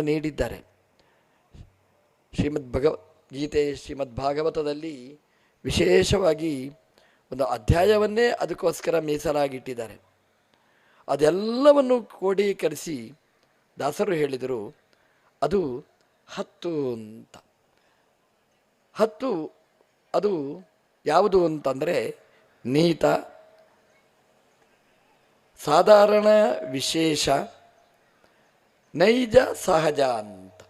ನೀಡಿದ್ದಾರೆ. ಶ್ರೀಮದ್ ಭಗವ ಭಗವದ್ಗೀತೆ ಶ್ರೀಮದ್ ಭಾಗವತದಲ್ಲಿ ವಿಶೇಷವಾಗಿ ಒಂದು ಅಧ್ಯಾಯವನ್ನೇ ಅದಕ್ಕೋಸ್ಕರ ಮೀಸಲಾಗಿಟ್ಟಿದ್ದಾರೆ. ಅದೆಲ್ಲವನ್ನು ಕೋಡೀಕರಿಸಿ ದಾಸರು ಹೇಳಿದರು, ಅದು ಹತ್ತು ಅಂತ. ಹತ್ತು ಅದು ಯಾವುದು ಅಂತಂದರೆ ನೀತ, ಸಾಧಾರಣ ವಿಶೇಷ ನೈಜ ಸಹಜ ಅಂತ.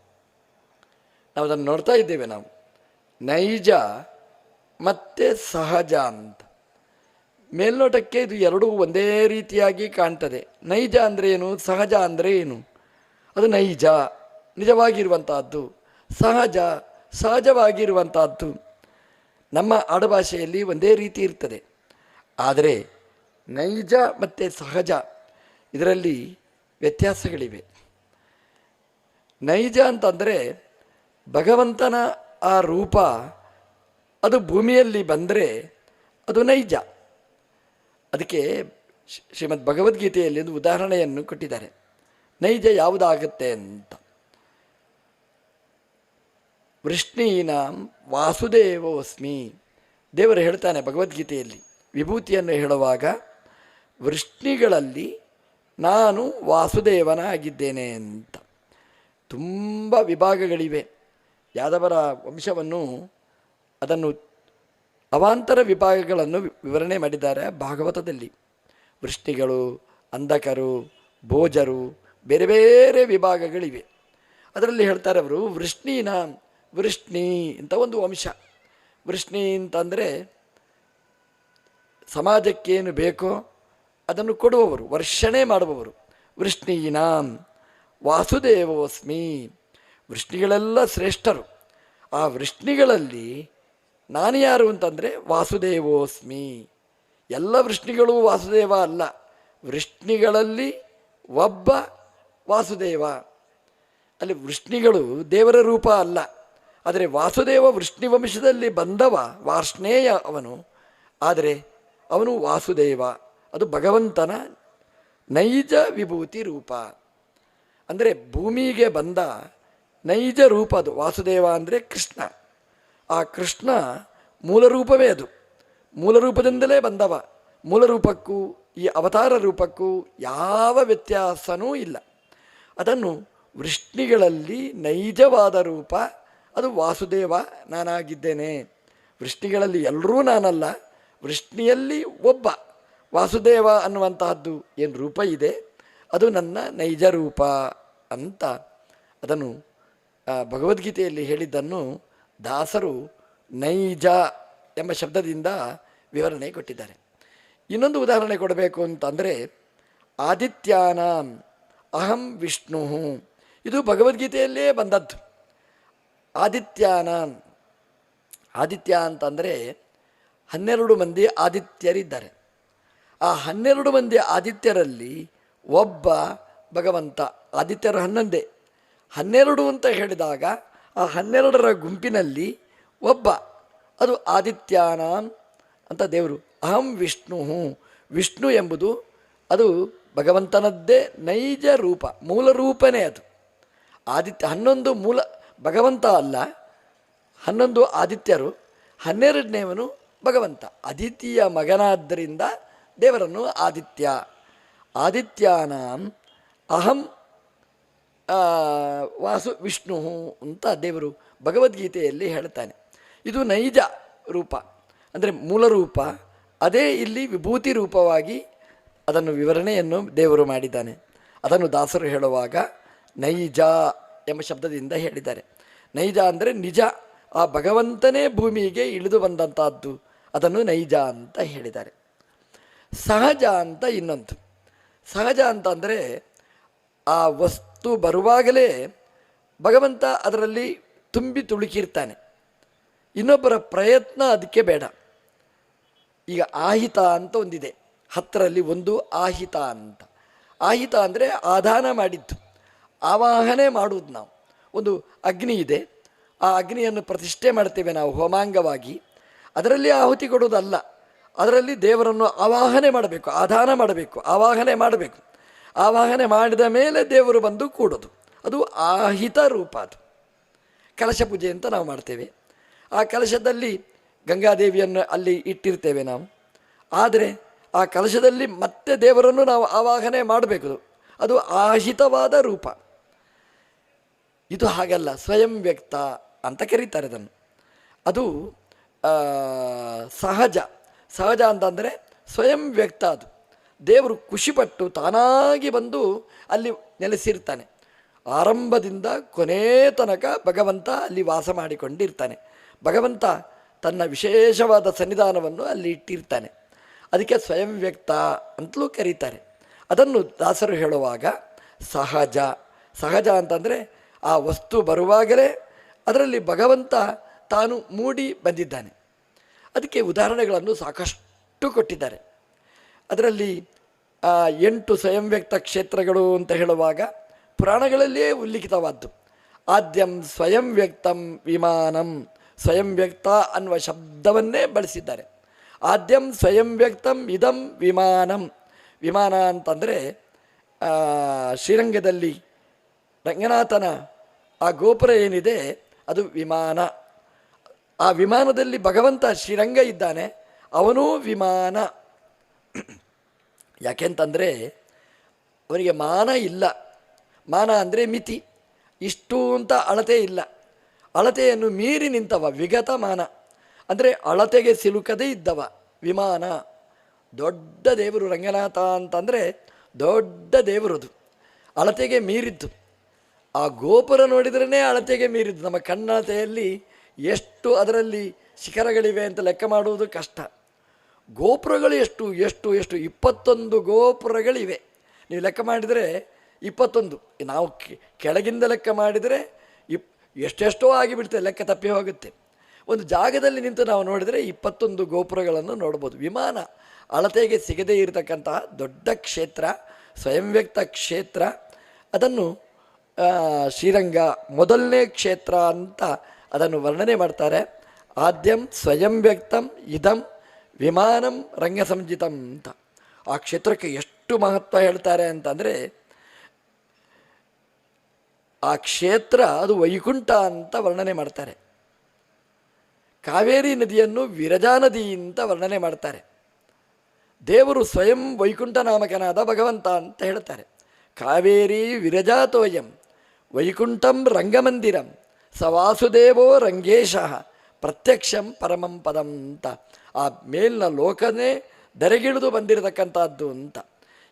ನಾವು ಅದನ್ನು ನೋಡ್ತಾ ಇದ್ದೇವೆ ನಾವು. ನೈಜ ಮತ್ತು ಸಹಜ ಅಂತ. ಮೇಲ್ನೋಟಕ್ಕೆ ಇದು ಎರಡೂ ಒಂದೇ ರೀತಿಯಾಗಿ ಕಾಣ್ತದೆ. ನೈಜ ಅಂದರೆ ಏನು? ಸಹಜ ಅಂದರೆ ಏನು? ಅದು ನೈಜ, ನಿಜವಾಗಿರುವಂತಹದ್ದು. ಸಹಜ, ಸಹಜವಾಗಿರುವಂತಹದ್ದು. ನಮ್ಮ ಆಡುಭಾಷೆಯಲ್ಲಿ ಒಂದೇ ರೀತಿ ಇರ್ತದೆ. ಆದರೆ ನೈಜ ಮತ್ತು ಸಹಜ, ಇದರಲ್ಲಿ ವ್ಯತ್ಯಾಸಗಳಿವೆ. ನೈಜ ಅಂತಂದರೆ ಭಗವಂತನ ಆ ರೂಪ ಅದು ಭೂಮಿಯಲ್ಲಿ ಬಂದರೆ ಅದು ನೈಜ. ಅದಕ್ಕೆ ಶ್ರೀಮದ್ ಭಗವದ್ಗೀತೆಯಲ್ಲಿ ಒಂದು ಉದಾಹರಣೆಯನ್ನು ಕೊಟ್ಟಿದ್ದಾರೆ. ನೈಜ ಯಾವುದಾಗುತ್ತೆ ಅಂತ. ವೃಷ್ಣೀನಾಂ ವಾಸುದೇವೋಸ್ಮಿ. ದೇವರು ಹೇಳ್ತಾನೆ ಭಗವದ್ಗೀತೆಯಲ್ಲಿ ವಿಭೂತಿಯನ್ನು ಹೇಳುವಾಗ, ವೃಷ್ಣಿಗಳಲ್ಲಿ ನಾನು ವಾಸುದೇವನಾಗಿದ್ದೇನೆ ಅಂತ. ತುಂಬ ವಿಭಾಗಗಳಿವೆ. ಯಾದವರ ವಂಶವನ್ನು ಅದನ್ನು ಅವಾಂತರ ವಿಭಾಗಗಳನ್ನು ವಿವರಣೆ ಮಾಡಿದ್ದಾರೆ ಭಾಗವತದಲ್ಲಿ. ವೃಷ್ಟಿಗಳು, ಅಂಧಕರು, ಭೋಜರು, ಬೇರೆ ಬೇರೆ ವಿಭಾಗಗಳಿವೆ. ಅದರಲ್ಲಿ ಹೇಳ್ತಾರೆ ಅವರು, ವೃಷ್ಣಿನ ವೃಷ್ಣಿ ಅಂತ ಒಂದು ವಂಶ. ವೃಷ್ಣಿ ಅಂತಂದರೆ ಸಮಾಜಕ್ಕೇನು ಬೇಕೋ ಅದನ್ನು ಕೊಡುವವರು, ವರ್ಷಣೆ ಮಾಡುವವರು. ವೃಷ್ಣೀನಾಂ ವಾಸುದೇವೋಸ್ಮಿ. ವೃಷ್ಣಿಗಳೆಲ್ಲ ಶ್ರೇಷ್ಠರು. ಆ ವೃಷ್ಣಿಗಳಲ್ಲಿ ನಾನು ಯಾರು ಅಂತಂದರೆ ವಾಸುದೇವೋಸ್ಮಿ. ಎಲ್ಲ ವೃಷ್ಣಿಗಳು ವಾಸುದೇವ ಅಲ್ಲ. ವೃಷ್ಣಿಗಳಲ್ಲಿ ಒಬ್ಬ ವಾಸುದೇವ. ಅಲ್ಲಿ ವೃಷ್ಣಿಗಳು ದೇವರ ರೂಪ ಅಲ್ಲ. ಆದರೆ ವಾಸುದೇವ ವೃಷ್ಣಿ ವಂಶದಲ್ಲಿ ಬಂದವ ವಾರ್ಷ್ಣೇಯ ಅವನು. ಆದರೆ ಅವನು ವಾಸುದೇವ. ಅದು ಭಗವಂತನ ನೈಜ ವಿಭೂತಿ ರೂಪ. ಅಂದರೆ ಭೂಮಿಗೆ ಬಂದ ನೈಜ ರೂಪ ಅದು, ವಾಸುದೇವ ಅಂದರೆ ಕೃಷ್ಣ. ಆ ಕೃಷ್ಣ ಮೂಲ ರೂಪವೇ ಅದು. ಮೂಲ ರೂಪದಿಂದಲೇ ಬಂದವ. ಮೂಲ ರೂಪಕ್ಕೂ, ಈ ಅವತಾರ ರೂಪಕ್ಕೂ ಯಾವ ವ್ಯತ್ಯಾಸನೂ ಇಲ್ಲ. ಅದನ್ನು ವೃಷ್ಣಿಗಳಲ್ಲಿ ನೈಜವಾದ ರೂಪ, ಅದು ವಾಸುದೇವ, ನಾನಾಗಿದ್ದೇನೆ. ವೃಷ್ಣಿಗಳಲ್ಲಿ ಎಲ್ಲರೂ ನಾನಲ್ಲ, ವೃಷ್ಣಿಯಲ್ಲಿ ಒಬ್ಬ. ವಾಸುದೇವ ಅನ್ನುವಂತಹದ್ದು ಏನು ರೂಪ ಇದೆ? ಅದು ನನ್ನ ನೈಜ ರೂಪ ಅಂತ ಅದನ್ನು ಭಗವದ್ಗೀತೆಯಲ್ಲಿ ಹೇಳಿದ್ದನ್ನು ದಾಸರು ನೈಜ ಎಂಬ ಶಬ್ದದಿಂದ ವಿವರಣೆ ಕೊಟ್ಟಿದ್ದಾರೆ. ಇನ್ನೊಂದು ಉದಾಹರಣೆ ಕೊಡಬೇಕು ಅಂತಂದರೆ, ಆದಿತ್ಯಾನ ಅಹಂ ವಿಷ್ಣು ಇದು ಭಗವದ್ಗೀತೆಯಲ್ಲೇ ಬಂದದ್ದು. ಆದಿತ್ಯಾನ, ಆದಿತ್ಯ ಅಂತಂದರೆ ಹನ್ನೆರಡು ಮಂದಿ ಆದಿತ್ಯರಿದ್ದಾರೆ. ಆ ಹನ್ನೆರಡು ಮಂದಿ ಆದಿತ್ಯರಲ್ಲಿ ಒಬ್ಬ ಭಗವಂತ, ಆದಿತ್ಯರು ಹನ್ನೊಂದೇ. ಹನ್ನೆರಡು ಅಂತ ಹೇಳಿದಾಗ ಆ ಹನ್ನೆರಡರ ಗುಂಪಿನಲ್ಲಿ ಒಬ್ಬ, ಅದು ಆದಿತ್ಯಾನಾಂ ಅಂತ ದೇವರು. ಅಹಂ ವಿಷ್ಣು ವಿಷ್ಣು ಎಂಬುದು ಅದು ಭಗವಂತನದ್ದೇ ನೈಜ ರೂಪ, ಮೂಲ ರೂಪನೇ ಅದು. ಆದಿತ್ಯ, ಹನ್ನೊಂದು ಮೂಲ, ಭಗವಂತ ಅಲ್ಲ, ಹನ್ನೊಂದು ಆದಿತ್ಯರು, ಹನ್ನೆರಡನೇವನು ಭಗವಂತ ಅದಿತಿಯ ಮಗನಾದ್ದರಿಂದ ದೇವರನ್ನು ಆದಿತ್ಯ. ಆದಿತ್ಯಾನಾಂ ಅಹಂ ವಾಸು ವಿಷ್ಣು ಅಂತ ದೇವರು ಭಗವದ್ಗೀತೆಯಲ್ಲಿ ಹೇಳ್ತಾನೆ. ಇದು ನೈಜ ರೂಪ, ಅಂದರೆ ಮೂಲ ರೂಪ, ಅದೇ ಇಲ್ಲಿ ವಿಭೂತಿ ರೂಪವಾಗಿ ಅದನ್ನು ವಿವರಣೆಯನ್ನು ದೇವರು ಮಾಡಿದ್ದಾನೆ. ಅದನ್ನು ದಾಸರು ಹೇಳುವಾಗ ನೈಜ ಎಂಬ ಶಬ್ದದಿಂದ ಹೇಳಿದ್ದಾರೆ. ನೈಜ ಅಂದರೆ ನಿಜ, ಆ ಭಗವಂತನೇ ಭೂಮಿಗೆ ಇಳಿದು ಬಂದಂತಹದ್ದು, ಅದನ್ನು ನೈಜ ಅಂತ ಹೇಳಿದ್ದಾರೆ. ಸಹಜ ಅಂತ ಇನ್ನೊಂದು. ಸಹಜ ಅಂತಂದರೆ ಆ ವಸ್ತು ಬರುವಾಗಲೇ ಭಗವಂತ ಅದರಲ್ಲಿ ತುಂಬಿ ತುಳುಕಿರ್ತಾನೆ. ಇನ್ನೊಬ್ಬರ ಪ್ರಯತ್ನ ಅದಕ್ಕೆ ಬೇಡ. ಈಗ ಆಹಿತ ಅಂತ ಒಂದಿದೆ. ಹತ್ತರಲ್ಲಿ ಒಂದು ಆಹಿತ ಅಂತ. ಆಹಿತ ಅಂದರೆ ಆಧಾನ ಮಾಡಿದ್ದು. ಆವಾಹನೆ ಮಾಡುವುದು ನಾವು. ಒಂದು ಅಗ್ನಿ ಇದೆ. ಆ ಅಗ್ನಿಯನ್ನು ಪ್ರತಿಷ್ಠೆ ಮಾಡ್ತೇವೆ ನಾವು ಹೋಮಾಂಗವಾಗಿ. ಅದರಲ್ಲಿ ಆಹುತಿ ಕೊಡುವುದಲ್ಲ. ಅದರಲ್ಲಿ ದೇವರನ್ನು ಆವಾಹನೆ ಮಾಡಬೇಕು ಆಧಾನ ಮಾಡಬೇಕು, ಆವಾಹನೆ ಮಾಡಬೇಕು. ಆವಾಹನೆ ಮಾಡಿದ ಮೇಲೆ ದೇವರು ಬಂದು ಕೂಡೋದು. ಅದು ಆಹಿತ ರೂಪ ಅದು. ಕಲಶ ಪೂಜೆ ಅಂತ ನಾವು ಮಾಡ್ತೇವೆ. ಆ ಕಲಶದಲ್ಲಿ ಗಂಗಾದೇವಿಯನ್ನು ಅಲ್ಲಿ ಇಟ್ಟಿರ್ತೇವೆ ನಾವು. ಆದರೆ ಆ ಕಲಶದಲ್ಲಿ ಮತ್ತೆ ದೇವರನ್ನು ನಾವು ಆವಾಹನೆ ಮಾಡಬೇಕು. ಅದು ಆಹಿತವಾದ ರೂಪ. ಇದು ಹಾಗಲ್ಲ, ಸ್ವಯಂ ವ್ಯಕ್ತ ಅಂತ ಕರೀತಾರೆ ಅದನ್ನು. ಅದು ಸಹಜ. ಸಹಜ ಅಂತಂದರೆ ಸ್ವಯಂ ವ್ಯಕ್ತ ಅದು. ದೇವರು ಖುಷಿಪಟ್ಟು ತಾನಾಗಿ ಬಂದು ಅಲ್ಲಿ ನೆಲೆಸಿರ್ತಾನೆ. ಆರಂಭದಿಂದ ಕೊನೇ ತನಕ ಭಗವಂತ ಅಲ್ಲಿ ವಾಸ ಮಾಡಿಕೊಂಡಿರ್ತಾನೆ. ಭಗವಂತ ತನ್ನ ವಿಶೇಷವಾದ ಸನ್ನಿಧಾನವನ್ನು ಅಲ್ಲಿ ಇಟ್ಟಿರ್ತಾನೆ. ಅದಕ್ಕೆ ಸ್ವಯಂ ವ್ಯಕ್ತ ಅಂತಲೂ ಕರೀತಾರೆ. ಅದನ್ನು ದಾಸರು ಹೇಳುವಾಗ ಸಹಜ. ಸಹಜ ಅಂತಂದರೆ ಆ ವಸ್ತು ಬರುವಾಗಲೇ ಅದರಲ್ಲಿ ಭಗವಂತ ತಾನು ಮೂಡಿ ಬಂದಿದ್ದಾನೆ. ಅದಕ್ಕೆ ಉದಾಹರಣೆಗಳನ್ನು ಸಾಕಷ್ಟು ಕೊಟ್ಟಿದ್ದಾರೆ. ಅದರಲ್ಲಿ ಎಂಟು ಸ್ವಯಂ ವ್ಯಕ್ತ ಕ್ಷೇತ್ರಗಳು ಅಂತ ಹೇಳುವಾಗ ಪುರಾಣಗಳಲ್ಲಿಯೇ ಉಲ್ಲಿಖಿತವಾದ್ದು. ಆದ್ಯಂ ಸ್ವಯಂ ವ್ಯಕ್ತಂ ವಿಮಾನಂ ಸ್ವಯಂ ವ್ಯಕ್ತ ಅನ್ನುವ ಶಬ್ದವನ್ನೇ ಬಳಸಿದ್ದಾರೆ. ಆದ್ಯಂ ಸ್ವಯಂ ವ್ಯಕ್ತಂ ಇದಂ ವಿಮಾನಂ. ವಿಮಾನ ಅಂತಂದರೆ ಶ್ರೀರಂಗದಲ್ಲಿ ರಂಗನಾಥನ ಆ ಗೋಪುರ ಏನಿದೆ, ಅದು ವಿಮಾನ. ಆ ವಿಮಾನದಲ್ಲಿ ಭಗವಂತ ಶ್ರೀರಂಗ ಇದ್ದಾನೆ, ಅವನೂ ವಿಮಾನ. ಯಾಕೆಂತಂದರೆ ಅವರಿಗೆ ಮಾನ ಇಲ್ಲ. ಮಾನ ಅಂದರೆ ಮಿತಿ. ಇಷ್ಟು ಅಂತ ಅಳತೆ ಇಲ್ಲ. ಅಳತೆಯನ್ನು ಮೀರಿ ನಿಂತವ, ವಿಗತ ಮಾನ. ಅಂದರೆ ಅಳತೆಗೆ ಸಿಲುಕದೇ ಇದ್ದವ, ವಿಮಾನ. ದೊಡ್ಡ ದೇವರು ರಂಗನಾಥ ಅಂತಂದರೆ ದೊಡ್ಡ ದೇವರದು. ಅಳತೆಗೆ ಮೀರಿದ್ದು. ಆ ಗೋಪುರ ನೋಡಿದ್ರೇ ಅಳತೆಗೆ ಮೀರಿದ್ದು. ನಮ್ಮ ಕಣ್ಣಳತೆಯಲ್ಲಿ ಎಷ್ಟು ಅದರಲ್ಲಿ ಶಿಖರಗಳಿವೆ ಅಂತ ಲೆಕ್ಕ ಮಾಡುವುದು ಕಷ್ಟ. ಗೋಪುರಗಳು ಎಷ್ಟು ಎಷ್ಟು ಎಷ್ಟು, ಇಪ್ಪತ್ತೊಂದು ಗೋಪುರಗಳಿವೆ. ನೀವು ಲೆಕ್ಕ ಮಾಡಿದರೆ ಇಪ್ಪತ್ತೊಂದು. ನಾವು ಕೆಳಗಿಂದ ಲೆಕ್ಕ ಮಾಡಿದರೆ ಇಪ್, ಎಷ್ಟೆಷ್ಟೋ ಆಗಿಬಿಡ್ತದೆ, ಲೆಕ್ಕ ತಪ್ಪಿ ಹೋಗುತ್ತೆ. ಒಂದು ಜಾಗದಲ್ಲಿ ನಿಂತು ನಾವು ನೋಡಿದರೆ ಇಪ್ಪತ್ತೊಂದು ಗೋಪುರಗಳನ್ನು ನೋಡ್ಬೋದು. ವಿಮಾನ ಅಳತೆಗೆ ಸಿಗದೇ ಇರತಕ್ಕಂತಹ ದೊಡ್ಡ ಕ್ಷೇತ್ರ, ಸ್ವಯಂ ವ್ಯಕ್ತ ಕ್ಷೇತ್ರ. ಅದನ್ನು ಶ್ರೀರಂಗ ಮೊದಲನೇ ಕ್ಷೇತ್ರ ಅಂತ ಅದನ್ನು ವರ್ಣನೆ ಮಾಡ್ತಾರೆ. ಆದ್ಯಂ ಸ್ವಯಂ ವ್ಯಕ್ತಂ ಇದಂ ವಿಮಾನಂ ರಂಗ ಸಂಜಿತಂ ಅಂತ. ಆ ಕ್ಷೇತ್ರಕ್ಕೆ ಎಷ್ಟು ಮಹತ್ವ ಹೇಳ್ತಾರೆ ಅಂತಂದರೆ, ಆ ಕ್ಷೇತ್ರ ಅದು ವೈಕುಂಠ ಅಂತ ವರ್ಣನೆ ಮಾಡ್ತಾರೆ. ಕಾವೇರಿ ನದಿಯನ್ನು ವಿರಜಾ ನದಿ ಅಂತ ವರ್ಣನೆ ಮಾಡ್ತಾರೆ. ದೇವರು ಸ್ವಯಂ ವೈಕುಂಠ ನಾಮಕನಾದ ಭಗವಂತ ಅಂತ ಹೇಳ್ತಾರೆ. ಕಾವೇರಿ ವಿರಜಾತೋಯಂ ವೈಕುಂಠಂ ರಂಗಮಂದಿರಂ ಸ ವಾಸುದೇವೋ ರಂಗೇಶ ಪ್ರತ್ಯಕ್ಷಂ ಪರಮಂ ಪದಂ ಅಂತ ಆ ಮೇಲಿನ ಲೋಕನೇ ಧರೆಗಿಳಿದು ಬಂದಿರತಕ್ಕಂಥದ್ದು ಅಂತ.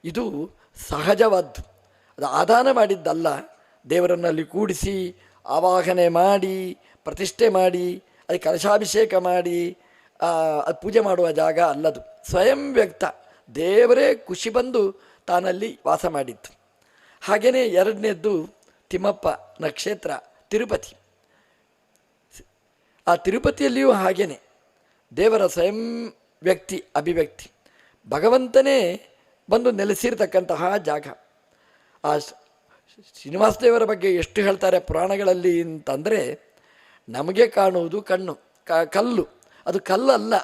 ಇದು ಸಹಜವಾದ್ದು. ಅದು ಆದಾನ ಮಾಡಿದ್ದಲ್ಲ. ದೇವರನ್ನಲ್ಲಿ ಕೂಡಿಸಿ, ಆವಾಹನೆ ಮಾಡಿ, ಪ್ರತಿಷ್ಠೆ ಮಾಡಿ ಅದು ಕಲಶಾಭಿಷೇಕ ಮಾಡಿ ಅದು ಪೂಜೆ ಮಾಡುವ ಜಾಗ ಅಲ್ಲದು. ಸ್ವಯಂ ವ್ಯಕ್ತ. ದೇವರೇ ಖುಷಿ ಬಂದು ತಾನಲ್ಲಿ ವಾಸ ಮಾಡಿದ್ದು. ಹಾಗೆಯೇ ಎರಡನೇದ್ದು ತಿಮ್ಮಪ್ಪ ನಕ್ಷತ್ರ, ತಿರುಪತಿ. ಆ ತಿರುಪತಿಯಲ್ಲಿಯೂ ಹಾಗೇನೆ. ದೇವರ ಸ್ವಯಂ ವ್ಯಕ್ತಿ, ಅಭಿವ್ಯಕ್ತಿ. ಭಗವಂತನೇ ಬಂದು ನೆಲೆಸಿರ್ತಕ್ಕಂತಹ ಜಾಗ. ಆ ಶ್ರೀನಿವಾಸ ದೇವರ ಬಗ್ಗೆ ಎಷ್ಟು ಹೇಳ್ತಾರೆ ಪುರಾಣಗಳಲ್ಲಿ ಅಂತಂದರೆ, ನಮಗೆ ಕಾಣುವುದು ಕಣ್ಣು, ಕ, ಕಲ್ಲು. ಅದು ಕಲ್ಲಲ್ಲ.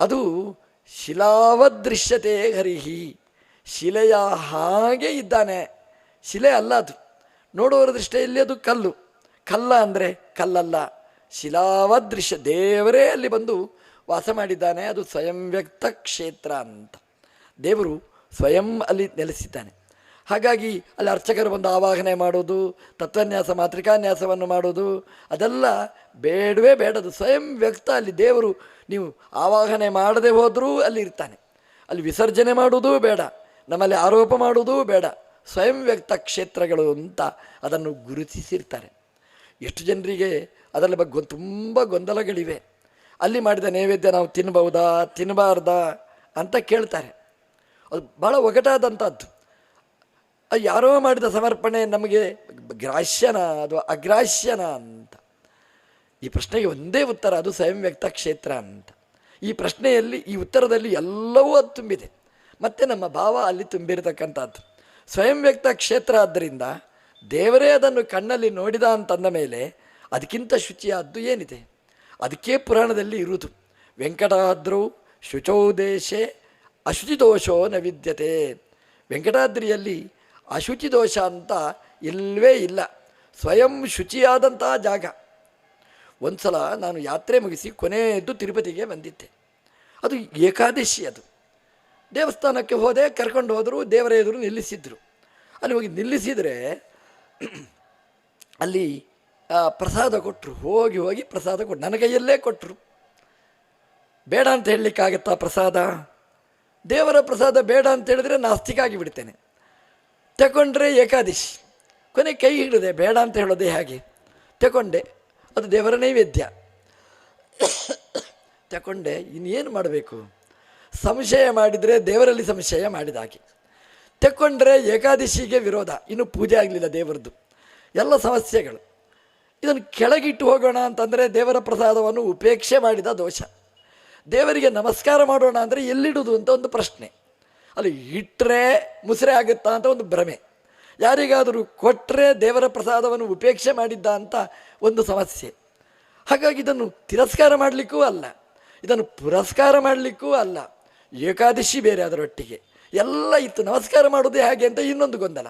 ಅದು ಶಿಲಾವದೃಶ್ಯತೆ ಹರಿಹಿ. ಶಿಲೆಯ ಹಾಗೆ ಇದ್ದಾನೆ. ಶಿಲೆ ಅಲ್ಲ ಅದು. ನೋಡುವರ ದೃಷ್ಟಿಯಲ್ಲಿ ಅದು ಕಲ್ಲು. ಕಲ್ಲ ಅಂದರೆ ಕಲ್ಲಲ್ಲ. ಶಿಲಾವದೃಶ್ಯ ದೇವರೇ ಅಲ್ಲಿ ಬಂದು ವಾಸ ಮಾಡಿದ್ದಾನೆ. ಅದು ಸ್ವಯಂ ವ್ಯಕ್ತ ಕ್ಷೇತ್ರ ಅಂತ. ದೇವರು ಸ್ವಯಂ ಅಲ್ಲಿ ನೆಲೆಸಿದ್ದಾನೆ. ಹಾಗಾಗಿ ಅಲ್ಲಿ ಅರ್ಚಕರು ಬಂದು ಆವಾಹನೆ ಮಾಡೋದು, ತತ್ವನ್ಯಾಸ ಮಾತೃಕಾನ್ಯಾಸವನ್ನು ಮಾಡೋದು, ಅದೆಲ್ಲ ಬೇಡವೇ ಬೇಡದು. ಸ್ವಯಂ ವ್ಯಕ್ತ ಅಲ್ಲಿ ದೇವರು ನೀವು ಆವಾಹನೆ ಮಾಡದೆ ಹೋದರೂ ಅಲ್ಲಿ ಇರ್ತಾನೆ. ಅಲ್ಲಿ ವಿಸರ್ಜನೆ ಮಾಡುವುದೂ ಬೇಡ, ನಮ್ಮಲ್ಲಿ ಆರೋಪ ಮಾಡುವುದೂ ಬೇಡ. ಸ್ವಯಂ ವ್ಯಕ್ತ ಕ್ಷೇತ್ರಗಳು ಅಂತ ಅದನ್ನು ಗುರುತಿಸಿರ್ತಾರೆ. ಎಷ್ಟು ಜನರಿಗೆ ಅದರ ಬಗ್ಗೆ ತುಂಬ ಗೊಂದಲಗಳಿವೆ. ಅಲ್ಲಿ ಮಾಡಿದ ನೈವೇದ್ಯ ನಾವು ತಿನ್ಬೌದಾ ತಿನ್ನಬಾರ್ದಾ ಅಂತ ಕೇಳ್ತಾರೆ. ಅದು ಭಾಳ ಒಗಟಾದಂಥದ್ದು ಯಾರೋ ಮಾಡಿದ ಸಮರ್ಪಣೆ ನಮಗೆ ಗ್ರಾಶ್ಯನ ಅದು ಅಗ್ರಾಶ್ಯನ ಅಂತ. ಈ ಪ್ರಶ್ನೆಗೆ ಒಂದೇ ಉತ್ತರ, ಅದು ಸ್ವಯಂ ವ್ಯಕ್ತ ಕ್ಷೇತ್ರ ಅಂತ. ಈ ಪ್ರಶ್ನೆಯಲ್ಲಿ, ಈ ಉತ್ತರದಲ್ಲಿ ಎಲ್ಲವೂ ಅದು ತುಂಬಿದೆ. ಮತ್ತು ನಮ್ಮ ಭಾವ ಅಲ್ಲಿ ತುಂಬಿರತಕ್ಕಂಥದ್ದು ಸ್ವಯಂ ವ್ಯಕ್ತ ಕ್ಷೇತ್ರ ಆದ್ದರಿಂದ ದೇವರೇ ಅದನ್ನು ಕಣ್ಣಲ್ಲಿ ನೋಡಿದ ಅಂತಂದ ಮೇಲೆ ಅದಕ್ಕಿಂತ ಶುಚಿಯಾದ್ದು ಏನಿದೆ? ಅದಕ್ಕೆ ಪುರಾಣದಲ್ಲಿ ಇರುವುದು. ವೆಂಕಟಾದ್ರೌ ಶುಚೌ ದೇಶೆ ಅಶುಚಿ ದೋಷೋ ನ ವಿದ್ಯತೆ. ವೆಂಕಟಾದ್ರಿಯಲ್ಲಿ ಅಶುಚಿ ದೋಷ ಅಂತ ಇಲ್ಲವೇ ಇಲ್ಲ. ಸ್ವಯಂ ಶುಚಿಯಾದಂಥ ಜಾಗ. ಒಂದು ಸಲ ನಾನು ಯಾತ್ರೆ ಮುಗಿಸಿ ಕೊನೆಯದ್ದು ತಿರುಪತಿಗೆ ಬಂದಿದ್ದೆ. ಅದು ಏಕಾದಶಿ ಅದು. ದೇವಸ್ಥಾನಕ್ಕೆ ಹೋದೆ, ಕರ್ಕೊಂಡು ಹೋದರು, ದೇವರ ಎದುರು ನಿಲ್ಲಿಸಿದ್ರು. ಅಲ್ಲಿ ಹೋಗಿ ನಿಲ್ಲಿಸಿದರೆ ಅಲ್ಲಿ ಪ್ರಸಾದ ಕೊಟ್ಟರು ಹೋಗಿ ಹೋಗಿ ಪ್ರಸಾದ ಕೊಟ್ಟು ನನ್ನ ಕೈಯಲ್ಲೇ ಕೊಟ್ಟರು ಬೇಡ ಅಂತ ಹೇಳಲಿಕ್ಕಾಗತ್ತಾ ಪ್ರಸಾದ? ದೇವರ ಪ್ರಸಾದ ಬೇಡ ಅಂತ ಹೇಳಿದ್ರೆ ನಾಸ್ತಿಕಾಗಿ ಆಗಿಬಿಡ್ತೇನೆ. ತಗೊಂಡ್ರೆ ಏಕಾದಶಿ. ಕೊನೆ ಕೈ ಹಿಡಿದೆ, ಬೇಡ ಅಂತ ಹೇಳೋದೇ ಹಾಗೆ. ತಗೊಂಡೆ ಅದು ದೇವರ ನೈವೇದ್ಯ. ತಗೊಂಡೆ ಇನ್ನೇನು ಮಾಡಬೇಕು? ಸಂಶಯ ಮಾಡಿದರೆ ದೇವರಲ್ಲಿ ಸಂಶಯ ಮಾಡಿದ ಹಾಗೆ. ತಗೊಂಡ್ರೆ ಏಕಾದಶಿಗೆ ವಿರೋಧ. ಇನ್ನು ಪೂಜೆ ಆಗಲಿಲ್ಲ ದೇವರದ್ದು. ಎಲ್ಲ ಸಮಸ್ಯೆಗಳು. ಇದನ್ನು ಕೆಳಗಿಟ್ಟು ಹೋಗೋಣ ಅಂತಂದರೆ ದೇವರ ಪ್ರಸಾದವನ್ನು ಉಪೇಕ್ಷೆ ಮಾಡಿದ ದೋಷ. ದೇವರಿಗೆ ನಮಸ್ಕಾರ ಮಾಡೋಣ ಅಂದರೆ ಎಲ್ಲಿಡುವುದು ಅಂತ ಒಂದು ಪ್ರಶ್ನೆ. ಅಲ್ಲಿ ಇಟ್ಟರೆ ಮುಸುರೆ ಆಗುತ್ತಾ ಅಂತ ಒಂದು ಭ್ರಮೆ. ಯಾರಿಗಾದರೂ ಕೊಟ್ಟರೆ ದೇವರ ಪ್ರಸಾದವನ್ನು ಉಪೇಕ್ಷೆ ಮಾಡಿದ್ದ ಅಂತ ಒಂದು ಸಮಸ್ಯೆ. ಹಾಗಾಗಿ ಇದನ್ನು ತಿರಸ್ಕಾರ ಮಾಡಲಿಕ್ಕೂ ಅಲ್ಲ. ಇದನ್ನು ಪುರಸ್ಕಾರ ಮಾಡಲಿಕ್ಕೂ ಅಲ್ಲ. ಏಕಾದಶಿ ಬೇರೆ ಅದರೊಟ್ಟಿಗೆ. ಎಲ್ಲ ಇತ್ತು. ನಮಸ್ಕಾರ ಮಾಡೋದೇ ಹಾಗೆ ಅಂತ ಇನ್ನೊಂದು ಗೊಂದಲ.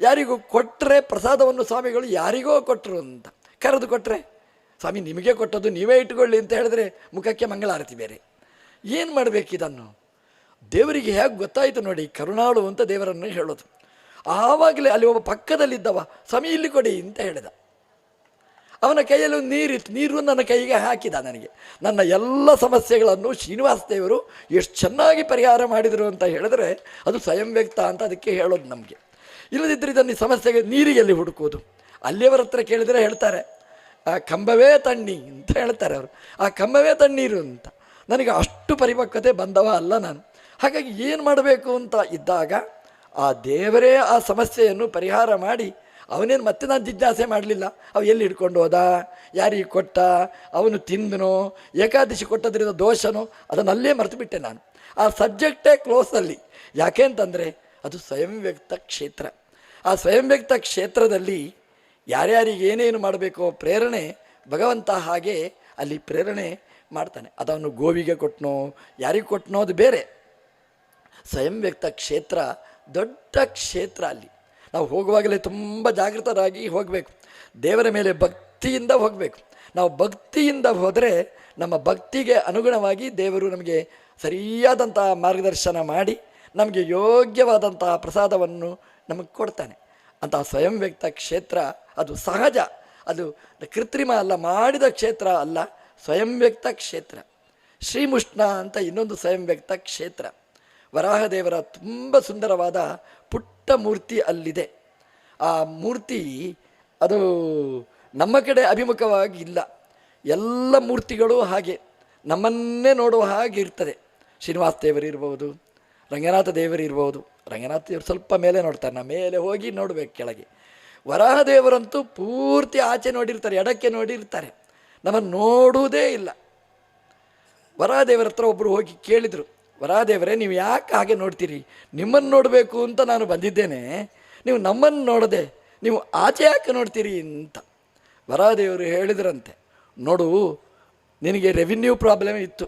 ಯಾರಿಗೂ ಕೊಟ್ಟರೆ ಪ್ರಸಾದವನ್ನು ಸ್ವಾಮಿಗಳು ಯಾರಿಗೋ ಕೊಟ್ಟರು ಅಂತ. ಕರೆದು ಕೊಟ್ಟರೆ ಸ್ವಾಮಿ, ನಿಮಗೆ ಕೊಟ್ಟದ್ದು ನೀವೇ ಇಟ್ಕೊಳ್ಳಿ ಅಂತ ಹೇಳಿದ್ರೆ ಮುಖಕ್ಕೆ ಮಂಗಳಾರತಿ ಬೇರೆ. ಏನು ಮಾಡಬೇಕು ಇದನ್ನು? ದೇವರಿಗೆ ಹೇಗೆ ಗೊತ್ತಾಯಿತು ನೋಡಿ, ಕರುಣಾಳು ಅಂತ ದೇವರನ್ನು ಹೇಳೋದು. ಆವಾಗಲೇ ಅಲ್ಲಿ ಒಬ್ಬ ಪಕ್ಕದಲ್ಲಿದ್ದವ, ಸ್ವಾಮಿ, ಇಲ್ಲಿ ಕೊಡಿ ಅಂತ ಹೇಳಿದ. ಅವನ ಕೈಯಲ್ಲಿ ಒಂದು ನೀರಿತ್ತು. ನೀರು ನನ್ನ ಕೈಗೆ ಹಾಕಿದ ನನಗೆ. ನನ್ನ ಎಲ್ಲ ಸಮಸ್ಯೆಗಳನ್ನು ಶ್ರೀನಿವಾಸ ದೇವರು ಎಷ್ಟು ಚೆನ್ನಾಗಿ ಪರಿಹಾರ ಮಾಡಿದರು ಅಂತ ಹೇಳಿದ್ರೆ ಅದು ಸ್ವಯಂ ವ್ಯಕ್ತ ಅಂತ ಅದಕ್ಕೆ ಹೇಳೋದು ನಮಗೆ. ಇಲ್ಲದಿದ್ದರೆ ಇದನ್ನು ಈ ಸಮಸ್ಯೆಗೆ ನೀರಿಗೆ ಎಲ್ಲಿ ಹುಡುಕೋದು ಅಲ್ಲಿಯವರ ಹತ್ರ ಕೇಳಿದರೆ ಹೇಳ್ತಾರೆ, ಆ ಕಂಬವೇ ತಣ್ಣಿ ಅಂತ ಹೇಳ್ತಾರೆ ಅವರು. ಆ ಕಂಬವೇ ತಣ್ಣೀರು ಅಂತ. ನನಗೆ ಅಷ್ಟು ಪರಿಪಕ್ವತೆ ಬಂದವ ಅಲ್ಲ ನಾನು. ಹಾಗಾಗಿ ಏನು ಮಾಡಬೇಕು ಅಂತ ಇದ್ದಾಗ ಆ ದೇವರೇ ಆ ಸಮಸ್ಯೆಯನ್ನು ಪರಿಹಾರ ಮಾಡಿ, ಅವನೇನು ಮತ್ತೆ ನಾನು ಜಿಜ್ಞಾಸೆ ಮಾಡಲಿಲ್ಲ. ಅವ ಎಲ್ಲಿ ಹಿಡ್ಕೊಂಡು ಹೋದ? ಯಾರಿಗೆ ಕೊಟ್ಟ? ಅವನು ತಿಂದನೋ? ಏಕಾದಶಿ ಕೊಟ್ಟದ್ರಿಂದ ದೋಷನೋ? ಅದನ್ನು ಅಲ್ಲೇ ಮರೆತು ಬಿಟ್ಟೆ ನಾನು. ಆ ಸಬ್ಜೆಕ್ಟೇ ಕ್ಲೋಸಲ್ಲಿ ಯಾಕೆ ಅಂತಂದರೆ ಅದು ಸ್ವಯಂ ವ್ಯಕ್ತ ಕ್ಷೇತ್ರ. ಆ ಸ್ವಯಂ ವ್ಯಕ್ತ ಕ್ಷೇತ್ರದಲ್ಲಿ ಯಾರ್ಯಾರಿಗೆ ಏನೇನು ಮಾಡಬೇಕೋ ಪ್ರೇರಣೆ ಭಗವಂತ ಹಾಗೆ ಅಲ್ಲಿ ಪ್ರೇರಣೆ ಮಾಡ್ತಾನೆ. ಅದನ್ನು ಗೋವಿಗೆ ಕೊಟ್ಟನೋ ಯಾರಿಗೆ ಕೊಟ್ಟನೋ ಅದು ಬೇರೆ. ಸ್ವಯಂ ವ್ಯಕ್ತ ಕ್ಷೇತ್ರ, ದೊಡ್ಡ ಕ್ಷೇತ್ರ ಅಲ್ಲಿ. ನಾವು ಹೋಗುವಾಗಲೇ ತುಂಬ ಜಾಗೃತರಾಗಿ ಹೋಗಬೇಕು. ದೇವರ ಮೇಲೆ ಭಕ್ತಿಯಿಂದ ಹೋಗಬೇಕು. ನಾವು ಭಕ್ತಿಯಿಂದ ಹೋದರೆ ನಮ್ಮ ಭಕ್ತಿಗೆ ಅನುಗುಣವಾಗಿ ದೇವರು ನಮಗೆ ಸರಿಯಾದಂತಹ ಮಾರ್ಗದರ್ಶನ ಮಾಡಿ ನಮಗೆ ಯೋಗ್ಯವಾದಂತಹ ಪ್ರಸಾದವನ್ನು ನಮಗೆ ಕೊಡ್ತಾನೆ. ಅಂತಹ ಸ್ವಯಂ ವ್ಯಕ್ತ ಕ್ಷೇತ್ರ, ಅದು ಸಹಜ. ಅದು ಕೃತ್ರಿಮ ಅಲ್ಲ, ಮಾಡಿದ ಕ್ಷೇತ್ರ ಅಲ್ಲ, ಸ್ವಯಂ ವ್ಯಕ್ತ ಕ್ಷೇತ್ರ. ಶ್ರೀಮುಷ್ಣ ಅಂತ ಇನ್ನೊಂದು ಸ್ವಯಂ ವ್ಯಕ್ತ ಕ್ಷೇತ್ರ. ವರಾಹದೇವರ ತುಂಬ ಸುಂದರವಾದ ಪುಟ್ಟ ಮೂರ್ತಿ ಅಲ್ಲಿದೆ. ಆ ಮೂರ್ತಿ ಅದು ನಮ್ಮ ಕಡೆ ಅಭಿಮುಖವಾಗಿ ಇಲ್ಲ. ಎಲ್ಲ ಮೂರ್ತಿಗಳು ಹಾಗೆ. ನಮ್ಮನ್ನೇ ನೋಡುವ ಹಾಗೆ ಇರ್ತದೆ. ಶ್ರೀನಿವಾಸ ದೇವರು ಇರ್ಬೋದು ರಂಗನಾಥ ದೇವರು ಇರ್ಬೋದು. ರಂಗನಾಥ ದೇವರು ಸ್ವಲ್ಪ ಮೇಲೆ ನೋಡ್ತಾರೆ. ನಾ ಮೇಲೆ ಹೋಗಿ ನೋಡಬೇಕು ಕೆಳಗೆ. ವರಾಹ ದೇವರಂತೂ ಪೂರ್ತಿ ಆಚೆ ನೋಡಿರ್ತಾರೆ, ಎಡಕ್ಕೆ ನೋಡಿರ್ತಾರೆ. ನಮ್ಮನ್ನು ನೋಡುವುದೇ ಇಲ್ಲ. ವರಾದೇವರ ಹತ್ರ ಒಬ್ಬರು ಹೋಗಿ ಕೇಳಿದರು ವರಾದೇವರೇ ನೀವು ಯಾಕೆ ಹಾಗೆ ನೋಡ್ತೀರಿ? ನಿಮ್ಮನ್ನು ನೋಡಬೇಕು ಅಂತ ನಾನು ಬಂದಿದ್ದೇನೆ. ನೀವು ನಮ್ಮನ್ನು ನೋಡದೆ, ನೀವು ಆಚೆ ಯಾಕೆ ನೋಡ್ತೀರಿ ಅಂತ. ವರಾದೇವರು ಹೇಳಿದ್ರಂತೆ, ನೋಡು, ನಿನಗೆ ರೆವಿನ್ಯೂ ಪ್ರಾಬ್ಲಮ್ ಇತ್ತು.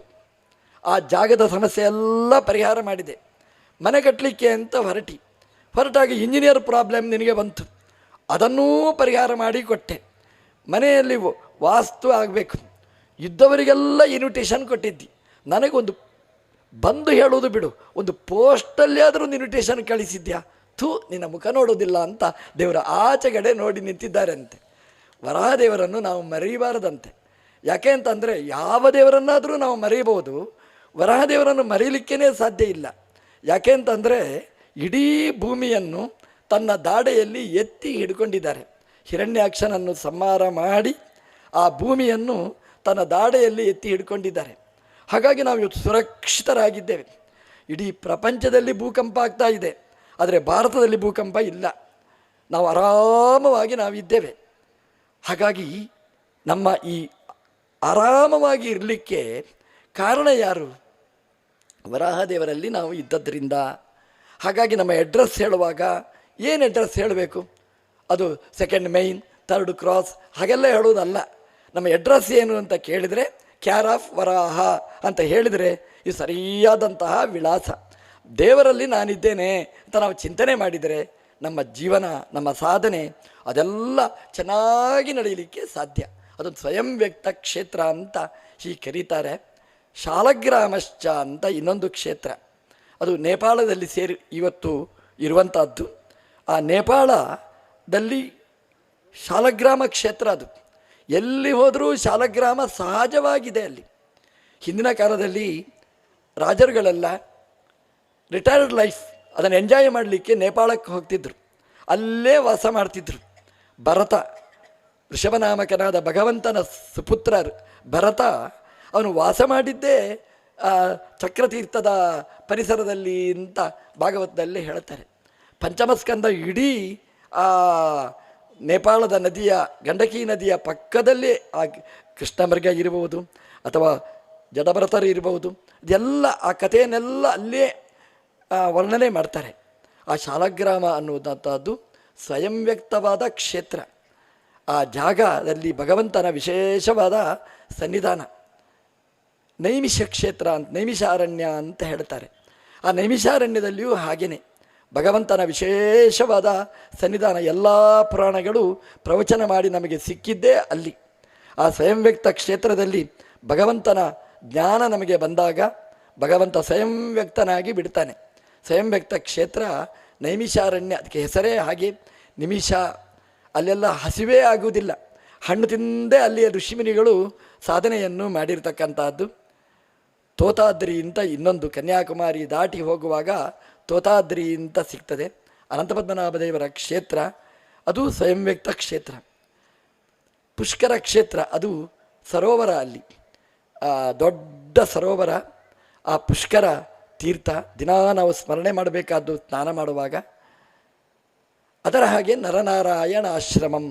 ಆ ಜಾಗದ ಸಮಸ್ಯೆ ಎಲ್ಲ ಪರಿಹಾರ ಮಾಡಿದೆ. ಮನೆ ಕಟ್ಟಲಿಕ್ಕೆ ಅಂತ ಹೊರಟಿ. ಹೊರಟಾಗಿ ಇಂಜಿನಿಯರ್ ಪ್ರಾಬ್ಲಮ್ ನಿನಗೆ ಬಂತು. ಅದನ್ನೂ ಪರಿಹಾರ ಮಾಡಿ ಕೊಟ್ಟೆ. ಮನೆಯಲ್ಲಿ ವಾಸ್ತು ಆಗಬೇಕು. ಇದ್ದವರಿಗೆಲ್ಲ ಇನ್ವಿಟೇಷನ್ ಕೊಟ್ಟಿದ್ದಿ. ನನಗೊಂದು ಬಂದು ಹೇಳೋದು ಬಿಡು. ಒಂದು ಪೋಸ್ಟಲ್ಲಿ ಆದರೂ ಇನ್ವಿಟೇಷನ್ ಕಳಿಸಿದ್ಯಾ? ಥೂ, ನಿನ್ನ ಮುಖ ನೋಡೋದಿಲ್ಲ ಅಂತ ದೇವರ ಆಚೆಗಡೆ ನೋಡಿ ನಿಂತಿದ್ದಾರಂತೆ. ವರಹದೇವರನ್ನು ನಾವು ಮರೆಯಬಾರದಂತೆ ಯಾಕೆ ಅಂತಂದರೆ ಯಾವ ದೇವರನ್ನಾದರೂ ನಾವು ಮರೆಯಬಹುದು ವರಹದೇವರನ್ನು ಮರೀಲಿಕ್ಕೇ ಸಾಧ್ಯ ಇಲ್ಲ. ಯಾಕೆ ಅಂತಂದರೆ ಇಡೀ ಭೂಮಿಯನ್ನು ತನ್ನ ದಾಡೆಯಲ್ಲಿ ಎತ್ತಿ ಹಿಡ್ಕೊಂಡಿದ್ದಾರೆ. ಹಿರಣ್ಯಾಕ್ಷನನ್ನು ಸಂಹಾರ ಮಾಡಿ ಆ ಭೂಮಿಯನ್ನು ತನ್ನ ದಾಡೆಯಲ್ಲಿ ಎತ್ತಿ ಹಿಡ್ಕೊಂಡಿದ್ದಾರೆ. ಹಾಗಾಗಿ ನಾವು ಇವತ್ತು ಸುರಕ್ಷಿತರಾಗಿದ್ದೇವೆ. ಇಡೀ ಪ್ರಪಂಚದಲ್ಲಿ ಭೂಕಂಪ ಆಗ್ತಾ ಇದೆ. ಆದರೆ ಭಾರತದಲ್ಲಿ ಭೂಕಂಪ ಇಲ್ಲ. ನಾವು ಆರಾಮವಾಗಿ ನಾವಿದ್ದೇವೆ. ಹಾಗಾಗಿ ನಮ್ಮ ಈ ಆರಾಮವಾಗಿ ಇರಲಿಕ್ಕೆ ಕಾರಣ ಯಾರು? ವರಾಹದೇವರಲ್ಲಿ ನಾವು ಇದ್ದದ್ರಿಂದ. ಹಾಗಾಗಿ ನಮ್ಮ ಅಡ್ರೆಸ್ ಹೇಳುವಾಗ ಏನು ಅಡ್ರೆಸ್ ಹೇಳಬೇಕು? ಅದು ಸೆಕೆಂಡ್ ಮೈನ್ ಥರ್ಡ್ ಕ್ರಾಸ್ ಹಾಗೆಲ್ಲ ಹೇಳೋದಲ್ಲ ನಮ್ಮ ಅಡ್ರೆಸ್ ಏನು ಅಂತ ಕೇಳಿದರೆ ಕ್ಯಾರ್ ಆಫ್ ವರಾಹ ಅಂತ ಹೇಳಿದರೆ ಇದು ಸರಿಯಾದಂತಹ ವಿಳಾಸ. ದೇವರಲ್ಲಿ ನಾನಿದ್ದೇನೆ ಅಂತ ನಾವು ಚಿಂತನೆ ಮಾಡಿದರೆ, ನಮ್ಮ ಜೀವನ, ನಮ್ಮ ಸಾಧನೆ, ಅದೆಲ್ಲ ಚೆನ್ನಾಗಿ ನಡೆಯಲಿಕ್ಕೆ ಸಾಧ್ಯ. ಅದೊಂದು ಸ್ವಯಂ ವ್ಯಕ್ತ ಕ್ಷೇತ್ರ ಅಂತ ಹೀಗೆ ಕರೀತಾರೆ. ಶಾಲಗ್ರಾಮಶ್ಚ ಅಂತ ಇನ್ನೊಂದು ಕ್ಷೇತ್ರ. ಅದು ನೇಪಾಳದಲ್ಲಿ ಸೇರಿ ಇವತ್ತು ಇರುವಂಥದ್ದು ಆ ನೇಪಾಳದಲ್ಲಿ ಶಾಲಗ್ರಾಮ ಕ್ಷೇತ್ರ ಅದು. ಎಲ್ಲಿ ಹೋದರೂ ಶಾಲಗ್ರಾಮ ಸಹಜವಾಗಿದೆ ಅಲ್ಲಿ. ಹಿಂದಿನ ಕಾಲದಲ್ಲಿ ರಾಜರುಗಳೆಲ್ಲ ರಿಟೈರ್ಡ್ ಲೈಫ್ ಅದನ್ನು ಎಂಜಾಯ್ ಮಾಡಲಿಕ್ಕೆ ನೇಪಾಳಕ್ಕೆ ಹೋಗ್ತಿದ್ರು. ಅಲ್ಲೇ ವಾಸ ಮಾಡ್ತಿದ್ರು. ಭರತ, ಋಷಭನಾಮಕನಾದ ಭಗವಂತನ ಸುಪುತ್ರ ಭರತ ಅವನು ವಾಸ ಮಾಡಿದ್ದೇ ಚಕ್ರತೀರ್ಥದ ಪರಿಸರದಲ್ಲಿ ಅಂತ ಭಾಗವತದಲ್ಲಿ ಹೇಳ್ತಾರೆ. ಪಂಚಮಸ್ಕಂದ ಇಡೀ, ಆ, ನೇಪಾಳದ ನದಿಯ, ಗಂಡಕಿ ನದಿಯ ಪಕ್ಕದಲ್ಲೇ ಆ ಕೃಷ್ಣಮೃಗ ಇರಬಹುದು, ಅಥವಾ ಜಡಭರತರು ಇರಬಹುದು, ಇದೆಲ್ಲ, ಆ ಕಥೆಯನ್ನೆಲ್ಲ ಅಲ್ಲೇ ವರ್ಣನೆ ಮಾಡ್ತಾರೆ. ಆ ಶಾಲಗ್ರಾಮ ಅನ್ನುವಂಥದ್ದು ಸ್ವಯಂ ವ್ಯಕ್ತವಾದ ಕ್ಷೇತ್ರ. ಆ ಜಾಗದಲ್ಲಿ ಭಗವಂತನ ವಿಶೇಷವಾದ ಸನ್ನಿಧಾನ. ನೈಮಿಷ ಕ್ಷೇತ್ರ ಅಂತ, ನೈಮಿಷಾರಣ್ಯ ಅಂತ ಹೇಳ್ತಾರೆ. ಆ ನೈಮಿಷಾರಣ್ಯದಲ್ಲಿಯೂ ಹಾಗೆಯೇ ಭಗವಂತನ ವಿಶೇಷವಾದ ಸನ್ನಿಧಾನ ಎಲ್ಲ ಪುರಾಣಗಳು ಪ್ರವಚನ ಮಾಡಿ ನಮಗೆ ಸಿಕ್ಕಿದ್ದೇ ಅಲ್ಲಿ. ಆ ಸ್ವಯಂ ವ್ಯಕ್ತ ಕ್ಷೇತ್ರದಲ್ಲಿ ಭಗವಂತನ ಜ್ಞಾನ ನಮಗೆ ಬಂದಾಗ ಭಗವಂತ ಸ್ವಯಂ ವ್ಯಕ್ತನಾಗಿ ಬಿಡ್ತಾನೆ. ಸ್ವಯಂ ವ್ಯಕ್ತ ಕ್ಷೇತ್ರ ನೈಮಿಷಾರಣ್ಯ, ಅದಕ್ಕೆ ಹೆಸರೇ ಹಾಗೆ ನಿಮಿಷ. ಅಲ್ಲೆಲ್ಲ ಹಸಿವೇ ಆಗುವುದಿಲ್ಲ. ಹಣ್ಣು ತಿಂದೇ ಅಲ್ಲಿಯ ಋಷಿಮುನಿಗಳು ಸಾಧನೆಯನ್ನು ಮಾಡಿರ್ತಕ್ಕಂಥದ್ದು. ತೋತಾದ್ರಿ ಅಂತ ಇನ್ನೊಂದು ಕನ್ಯಾಕುಮಾರಿ ದಾಟಿ ಹೋಗುವಾಗ ತೋತಾದ್ರಿ ಅಂತ ಸಿಗ್ತದೆ. ಅನಂತಪದ್ಮನಾಭದೇವರ ಕ್ಷೇತ್ರ, ಅದು ಸ್ವಯಂ ವ್ಯಕ್ತ ಕ್ಷೇತ್ರ. ಪುಷ್ಕರ ಕ್ಷೇತ್ರ, ಅದು ಸರೋವರ ಅಲ್ಲಿ. ದೊಡ್ಡ ಸರೋವರ, ಆ ಪುಷ್ಕರ ತೀರ್ಥ, ದಿನ ನಾವು ಸ್ಮರಣೆ ಮಾಡಬೇಕಾದ್ದು ಸ್ನಾನ ಮಾಡುವಾಗ. ಅದರ ಹಾಗೆ ನರನಾರಾಯಣ ಆಶ್ರಮಂ.